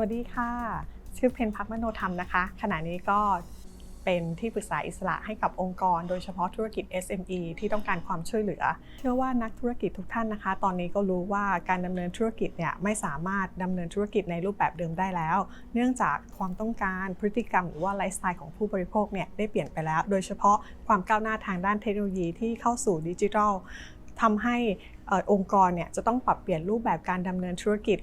วัสดีค่ะ ชื่อเพนพักมโนธรรมนะคะ ขณะนี้ก็เป็นที่ปรึกษาอิสระให้กับองค์กร โดยเฉพาะธุรกิจ SME ที่ต้องการความช่วยเหลือ เชื่อว่านักธุรกิจทุกท่านนะคะ ตอนนี้ก็รู้ว่าการดำเนินธุรกิจเนี่ยไม่สามารถดำเนินธุรกิจในรูปแบบเดิมได้แล้ว เนื่องจากความต้องการพฤติกรรมหรือว่าไลฟ์สไตล์ของผู้บริโภคเนี่ยได้เปลี่ยนไปแล้ว โดยเฉพาะความก้าวหน้าทางด้านเทคโนโลยีที่เข้าสู่ดิจิทัลทำให้ อองค์กรเนี่ยจะต้องปรับเปลี่ยนรูปแบบการดำเนินธุรกิจ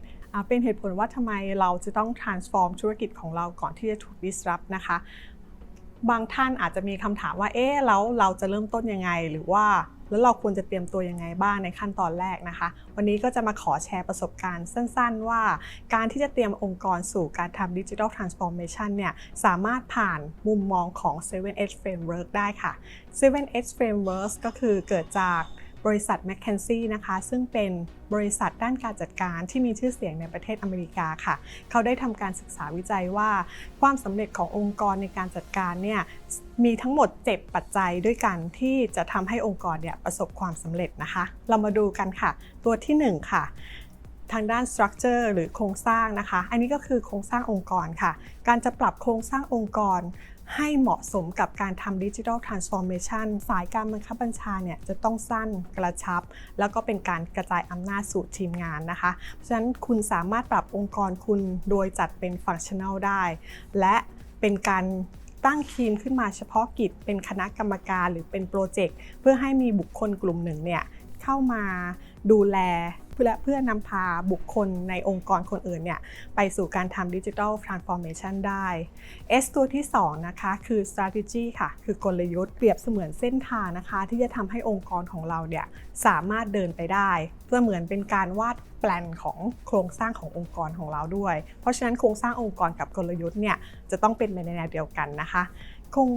เป็นเหตุผลว่าทำไมเราจะต้อง transform ธุรกิจของเราก่อนที่จะถูก disrupt นะคะ บางท่านอาจจะมีคำถามว่า เอ๊ะ แล้วเราจะเริ่มต้นยังไง หรือว่าแล้วเราควรจะเตรียมตัวยังไงบ้างในขั้นตอนแรกนะคะ วันนี้ก็จะมาขอแชร์ประสบการณ์สั้น ๆ ว่า การที่จะเตรียมองค์กรสู่การทำ Digital Transformation เนี่ยสามารถผ่านมุมมองของ 7S Framework ได้ค่ะ 7S Framework ก็คือเกิดจาก บริษัท m c k เคนซี่นะคะ ซึ่งเป็นบริษัทด้านการจัดการที่มีชื่อเสียงในประเทศอเมริกาค่ะ เขาได้ทำการศึกษาวิจัยว่า ความสำเร็จขององค์กรในการจัดการเนี่ยมีทั้งหมด 7 ปัจจัยด้วยกันที่จะทำให้องค์กรเนี่ยประสบความสำเร็จนะคะ เรามาดูกันค่ะ ตัวที่ 1 ค่ะทางด้าน structure หรือโครงสร้างนะคะ อันนี้ก็คือโครงสร้างองค์กรค่ะ การจะปรับโครงสร้างองค์กร ให้เหมาะสมกับการทำดิจิทัลทรานส์ฟอร์เมชันสายการบังคับบัญชาเนี่ยจะต้องสั้นกระชับ แล้วก็เป็นการกระจายอำนาจสู่ทีมงานนะคะ เพราะฉะนั้นคุณสามารถปรับองค์กรคุณโดยจัดเป็นฟังชั่น a ลได้ และเป็นการตั้งทีมขึ้นมาเฉพาะกิจ เป็นคณะกรรมการหรือเป็นโปรเจกต์เพื่อให้มีบุคคลกลุ่มหนึ่งเนี่ยเข้ามาดูแล เพื่อเพื่อนำพาบุคคลในองค์กรคนอื่นเนี่ยไปสู่การทำดิจิทัลทรานส์ฟอร์เมชันได้ S ตัวที่2นะคะคือ strategy ค่ะ คือกลยุทธ์เปรียบเสมือนเส้นทางนะคะ ที่จะทำให้องค์กรของเราเนี่ยสามารถเดินไปได้เสมือนเป็นการวาดแปลนของโครงสร้างขององค์กรของเราด้วย เพราะฉะนั้นโครงสร้างองค์กรกับกลยุทธ์เนี่ยจะต้องเป็นไปในแนวเดียวกันนะคะคง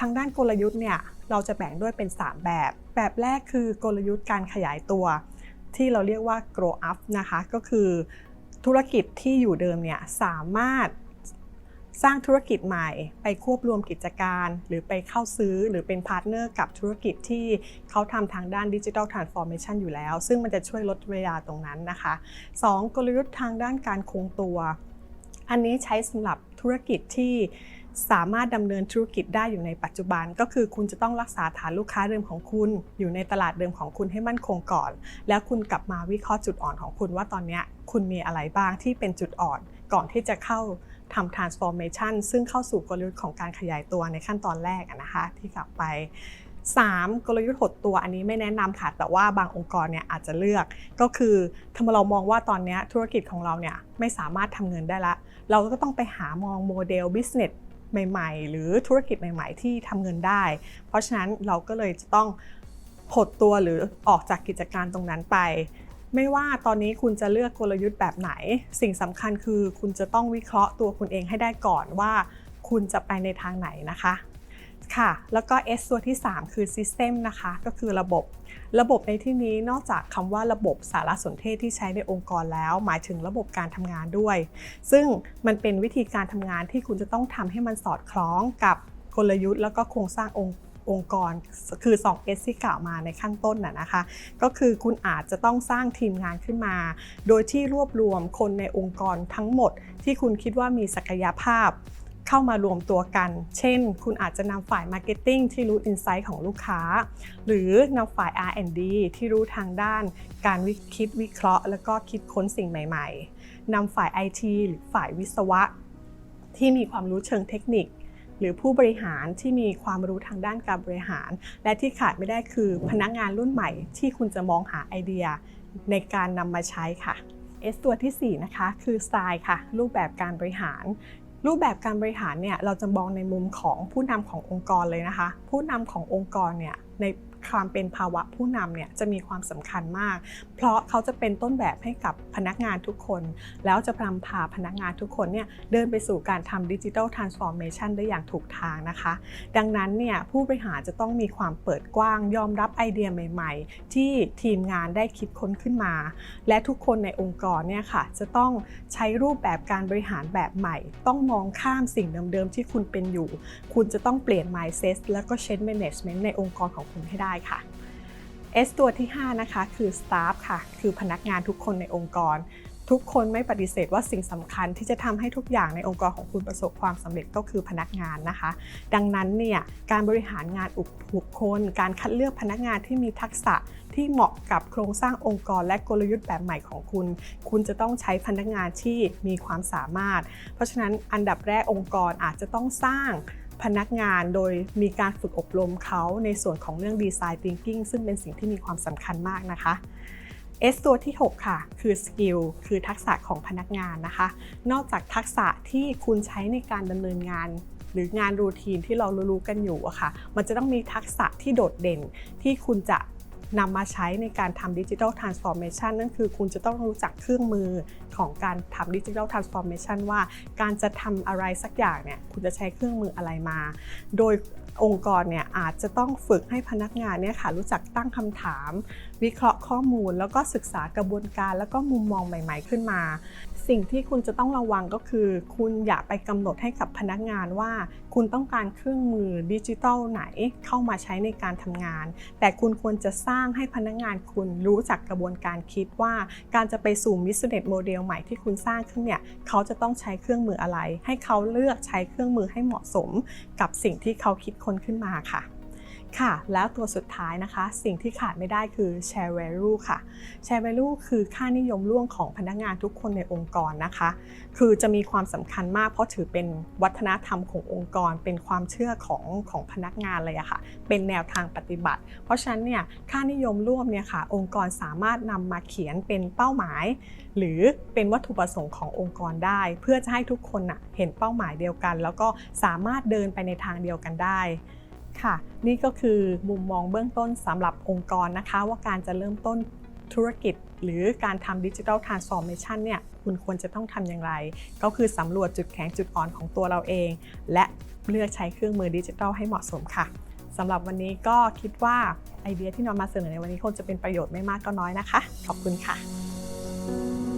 ทางด้านกลยุทธ์เนี่ยเราจะแบ่งด้วยเป็น 3 แบบ แบบแรกคือกลยุทธ์การขยายตัว ที่เราเรียกว่า grow up นะคะ ก็คือธุรกิจที่อยู่เดิมเนี่ยสามารถสร้างธุรกิจใหม่ ไปควบรวมกิจการ หรือไปเข้าซื้อหรือเป็นพาร์ทเนอร์กับธุรกิจที่เขาทำทางด้านดิจิทัลทรานส์ฟอร์เมชันอยู่แล้ว ซึ่งมันจะช่วยลดเวลาตรงนั้นนะคะ 2. กลยุทธ์ทางด้านการคงตัว อันนี้ใช้สำหรับธุรกิจที่ สามารถดำเนินธุรกิจได้อยู่ในปัจจุบัน ก็คือคุณจะต้องรักษาฐานลูกค้าเดิมของคุณ อยู่ในตลาดเดิมของคุณให้มั่นคงก่อน แล้วคุณกลับมาวิเคราะห์จุดอ่อนของคุณว่าตอนนี้คุณมีอะไรบ้างที่เป็นจุดอ่อนก่อนที่จะเข้าทำ transformation ซึ่งเข้าสู่กลยุทธ์ของการขยายตัวในขั้นตอนแรกนะคะที่กลับไป 3. กลยุทธ์หดตัวอันนี้ไม่แนะนำค่ะ แต่ว่าบางองค์กรเนี่ยอาจจะเลือก ก็คือถ้าเรามองว่าตอนนี้ธุรกิจของเราเนี่ยไม่สามารถทำเงินได้ละ เราก็ต้องไปหามองโมเดล business ใหม่ ๆ หรือธุรกิจใหม่ ๆ ที่ทำเงินได้ เพราะฉะนั้นเราก็เลยจะต้องหดตัวหรือออกจากกิจการตรงนั้นไป ไม่ว่าตอนนี้คุณจะเลือกกลยุทธ์แบบไหน สิ่งสำคัญคือคุณจะต้องวิเคราะห์ตัวคุณเองให้ได้ก่อนว่า คุณจะไปในทางไหนนะคะ ค่ะ แล้วก็ S ตัวที่ 3 คือ System นะคะ ก็คือระบบ ระบบในที่นี้นอกจากคำว่าระบบสารสนเทศที่ใช้ในองค์กรแล้ว หมายถึงระบบการทำงานด้วย ซึ่งมันเป็นวิธีการทำงานที่คุณจะต้องทำให้มันสอดคล้องกับกลยุทธ์ แล้วก็โครงสร้างองค์องค์กรคือ 2S ที่กล่าวมาในขั้นต้นน่ะนะคะ ก็คือคุณอาจจะต้องสร้างทีมงานขึ้นมา โดยที่รวบรวมคนในองค์กรทั้งหมดที่คุณคิดว่ามีศักยภาพ เข้ามารวมตัวกัน เช่น คุณอาจจะนำฝ่าย Marketing ที่รู้ Insight ของลูกค้า หรือนำฝ่าย R&D ที่รู้ทางด้านการวิคิดวิเคราะห์ แล้วก็คิดค้นสิ่งใหม่ ๆนำฝ่าย IT หรือฝ่ายวิศวะ ที่มีความรู้เชิงเทคนิค หรือผู้บริหารที่มีความรู้ทางด้านการบริหาร และที่ขาดไม่ได้คือพนักงานรุ่นใหม่ ที่คุณจะมองหาไอเดียในการนำมาใช้ค่ะ S ตัวทีสี่4 นะคะ คือสไตล์ค่ะ รูปแบบการบริหาร รูปแบบการบริหารเนี่ยเราจะมองในมุมของผู้นำขององค์กรเลยนะคะ ผู้นำขององค์กรเนี่ยใน ความเป็นภาวะผู้นำเนี่ยจะมีความสำคัญมาก เพราะเขาจะเป็นต้นแบบให้กับพนักงานทุกคน แล้วจะนำพาพนักงานทุกคนเนี่ยเดินไปสู่การทำดิจิทัลทรานส์ฟอร์เมชันได้อย่างถูกทางนะคะ ดังนั้นเนี่ยผู้บริหารจะต้องมีความเปิดกว้างยอมรับไอเดียใหม่ ๆ ที่ทีมงานได้คิดค้นขึ้นมา และทุกคนในองค์กรเนี่ยค่ะจะต้องใช้รูปแบบการบริหารแบบใหม่ ต้องมองข้ามสิ่งเดิมๆที่คุณเป็นอยู่ คุณจะต้องเปลี่ยน mindset แล้วก็ change management ในองค์กรของคุณให้ได้ค่ะ S ตัวที่ 5 นะคะ คือ staff ค่ะ คือพนักงานทุกคนในองค์กร ทุกคนไม่ปฏิเสธว่าสิ่งสำคัญที่จะทำให้ทุกอย่างในองค์กรของคุณประสบความสำเร็จก็คือพนักงานนะคะ ดังนั้นเนี่ยการบริหารงานบุคคล การคัดเลือกพนักงานที่มีทักษะที่เหมาะกับโครงสร้างองค์กรและกลยุทธ์แบบใหม่ของคุณ คุณจะต้องใช้พนักงานที่มีความสามารถ เพราะฉะนั้นอันดับแรกองค์กรอาจจะต้องสร้าง พนักงานโดยมีการฝึกอบรมเขาในส่วนของเรื่องดีไซน์ทิงกิ้งซึ่งเป็นสิ่งที่มีความสำคัญมากนะคะ S ตัวที่ 6 ค่ะ คือสกิลคือทักษะของพนักงานนะคะ นอกจากทักษะที่คุณใช้ในการดำเนินงานหรืองานรูทีนที่เรารู้ๆกันอยู่อะค่ะ มันจะต้องมีทักษะที่โดดเด่นที่คุณจะ นำมาใช้ในการทำดิจิทัลทรานส์ฟอร์เมชันนั่นคือคุณจะต้องรู้จักเครื่องมือของการทำดิจิทัลทรานส์ฟอร์เมชันว่าการจะทำอะไรสักอย่างเนี่ยคุณจะใช้เครื่องมืออะไรมา โดย องค์กรเนี่ยอาจจะต้องฝึกให้พนักงานเนี่ยค่ะรู้จักตั้งคำถาม วิเคราะห์ข้อมูล แล้วก็ศึกษากระบวนการแล้วก็มุมมองใหม่ ๆ ขึ้นมา สิ่งที่คุณจะต้องระวังก็คือ คุณอย่าไปกำหนดให้กับพนักงานว่า คุณต้องการเครื่องมือดิจิทัลไหนเข้ามาใช้ในการทำงาน แต่คุณควรจะสร้างให้พนักงานคุณรู้จักกระบวนการคิดว่า การจะไปสู่มิสเนตโมเดลใหม่ที่คุณสร้างขึ้นเนี่ยเขาจะต้องใช้เครื่องมืออะไร ให้เขาเลือกใช้เครื่องมือให้เหมาะสมกับสิ่งที่เขาคิดค้นนขึ้นมาค่ะ ค่ะ แล้วตัวสุดท้ายนะคะ สิ่งที่ขาดไม่ได้คือ share value ค่ะ share value คือค่านิยมร่วมของพนักงานทุกคนในองค์กรนะคะ คือจะมีความสำคัญมากเพราะถือเป็นวัฒนธรรมขององค์กร เป็นความเชื่อของของพนักงานเลยอะค่ะ เป็นแนวทางปฏิบัติ เพราะฉะนั้นเนี่ยค่านิยมร่วมเนี่ยค่ะ องค์กรสามารถนำมาเขียนเป็นเป้าหมาย หรือเป็นวัตถุประสงค์ขององค์กรได้ เพื่อจะให้ทุกคนน่ะเห็นเป้าหมายเดียวกัน แล้วก็สามารถเดินไปในทางเดียวกันได้ ค่ะ นี่ก็คือมุมมองเบื้องต้นสำหรับองค์กรนะคะ ว่าการจะเริ่มต้นธุรกิจหรือการทำดิจิทัลทรานส์ฟอร์เมชันเนี่ยคุณควรจะต้องทำอย่างไร ก็คือสำรวจจุดแข็งจุดอ่อนของตัวเราเอง และเลือกใช้เครื่องมือดิจิทัลให้เหมาะสมค่ะสำหรับวันนี้ก็คิดว่าไอเดียที่นำมาเสนอในวันนี้คงจะเป็นประโยชน์ไม่มากก็น้อยนะคะ ขอบคุณค่ะ